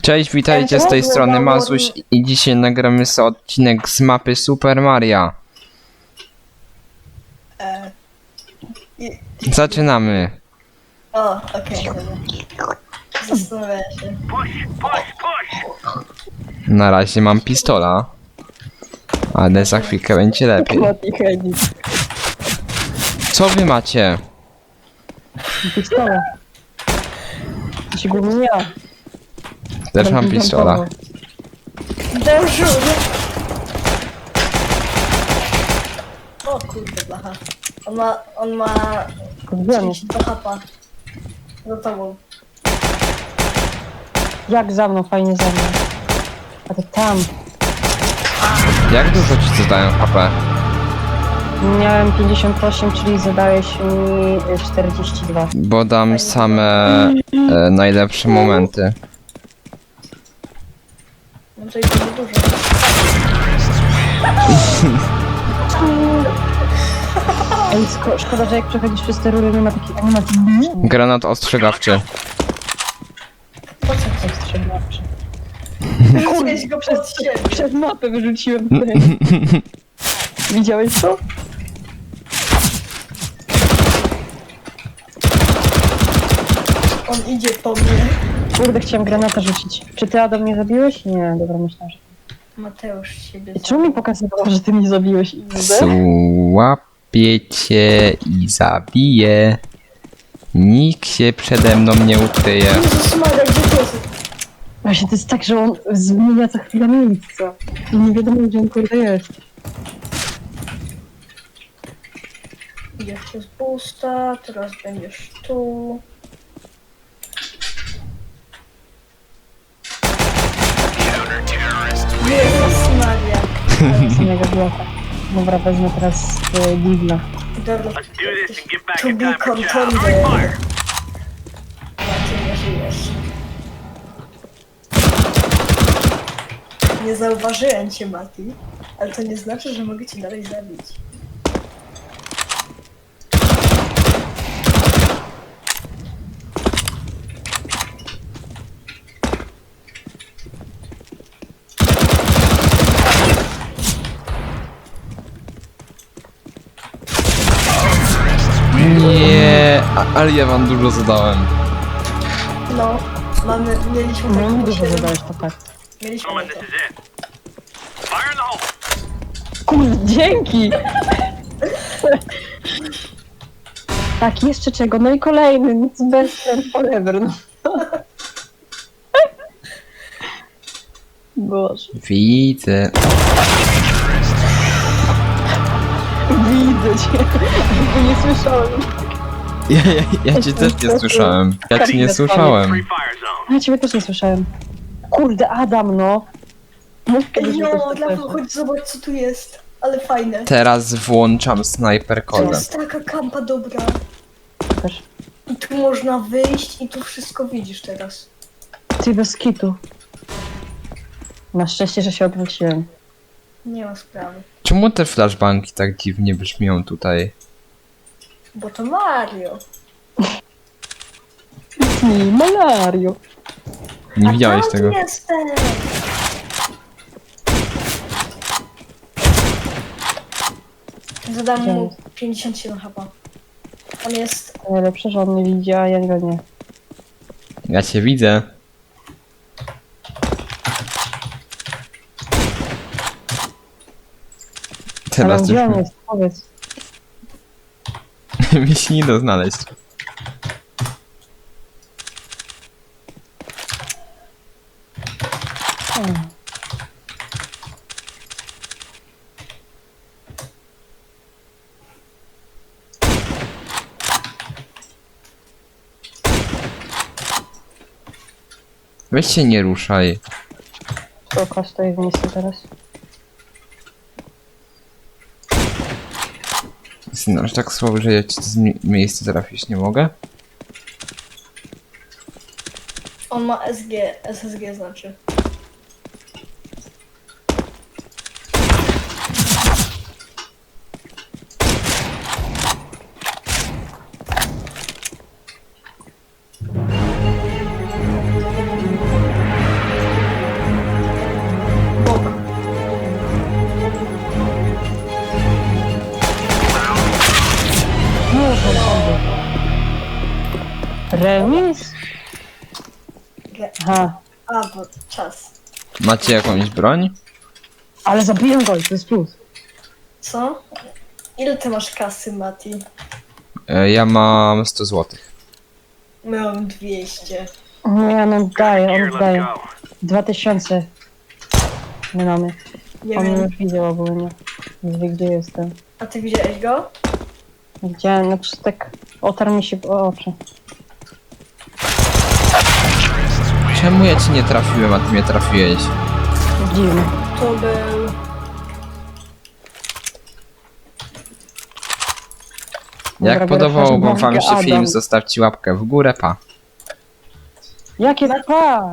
Cześć, witajcie z tej strony Mazuś i dzisiaj nagramy sobie odcinek z mapy Super Maria. E, Zaczynamy. o, okej, dobra. Zastanawiam się. Na razie mam pistola. Ale za chwilkę będzie lepiej. Co wy macie? Pistola. Ci głównie ja. Też mam Będę pistola. Dobrze! O kurde, blacha. On ma, on ma Wiem, 32 hapa. Za tobą. jak za mną, fajnie za mną. A ty tam. Jak dużo ci zadają HP? Miałem 58, czyli zadałeś mi 42. Bo dam same e, najlepsze momenty. To i będzie dużo. Ej, sko- szkoda, że jak przechodzisz przez te rury, nie ma takiej animacji. Granat ostrzegawczy. Po co chcesz? Ostrzegawczy. Kurde, go siebie. Przez mapę wyrzuciłem Widziałeś to? On idzie po mnie. Kurde, chciałem granata rzucić. Czy ty Adam mnie zabiłeś? Nie, dobra, myślałem, że... Mateusz siebie Czemu mi pokazywało, że ty mnie zabiłeś? Izę? Złapię cię i zabiję. Nikt się przede mną nie ukryje. Jezus Maria, gdzie ty jesteś? Właśnie to jest tak, że on zmienia co chwilę miejsca. I nie wiadomo, gdzie on kurde jest. Idziesz przez pusta, teraz będziesz tu. Bloka. Dobra, wezmę teraz e, Digla. Dobra, Let's do this and get back to in be time for job. contender. Fire! A ty nie żyjesz. Nie zauważyłem cię, Mati, ale to nie znaczy, że mogę cię dalej zabić. Nie, a- ale ja wam dużo zadałem. No, mamy, mieliśmy No, taką dużo siedem- zadałeś to tak. Mieliśmy to. Kurde, dzięki! tak, jeszcze czego? No i kolejny, nic best friend forever, no. Boże. Widzę. Widzę cię. Jakby nie słyszałem. Ja, ja, ja cię też nie słyszałem. Ja cię nie słyszałem. Ja ciebie też nie słyszałem. Kurde, Adam, no. Mów Ej, kiedyś, że no, to dla chodź zobacz co tu jest. Ale fajne. Teraz włączam sniper To jest taka kampa dobra. Też. I tu można wyjść i tu wszystko widzisz teraz. Ty bez kitu. Na szczęście, że się odwróciłem. Nie ma sprawy. Czemu te flashbanki tak dziwnie brzmią tutaj? Bo to Mario. Nie, malario. Nie A widziałeś tam tego? jestem. Zadam mu 57 chyba. On jest... Najlepsze, że on mnie widzi, a ja go nie. Ja cię widzę. Ale Teraz już gdzie on jest? Powiedz. mi się nie da znaleźć. Hmm. Weź się nie ruszaj. W miejscu teraz. Jestem aż tak słaby, że ja ci z mi- miejsca trafić nie mogę. On ma SG, SSG znaczy. Remis? Ge- Aha. A, bo czas. Macie jakąś broń? Ale zabiję go i to jest plus. Co? Ile ty masz kasy, Mati? E, Ja mam 100 zł. Miałem 200. Nie, on oddaje, Here, on go. 2000. My mamy. Nie On mnie wiem. już widział ogólnie. Już wie gdzie jestem. A ty widziałeś go? Widziałem, znaczy tak otarł mi się o oczy. Czemu ja ci nie trafiłem, a ty mnie trafiłeś? Dziwne. To był... Dobra, Jak biorę podobał wam flashbanga się film, Adam. zostawcie łapkę w górę, pa. Jakie pa!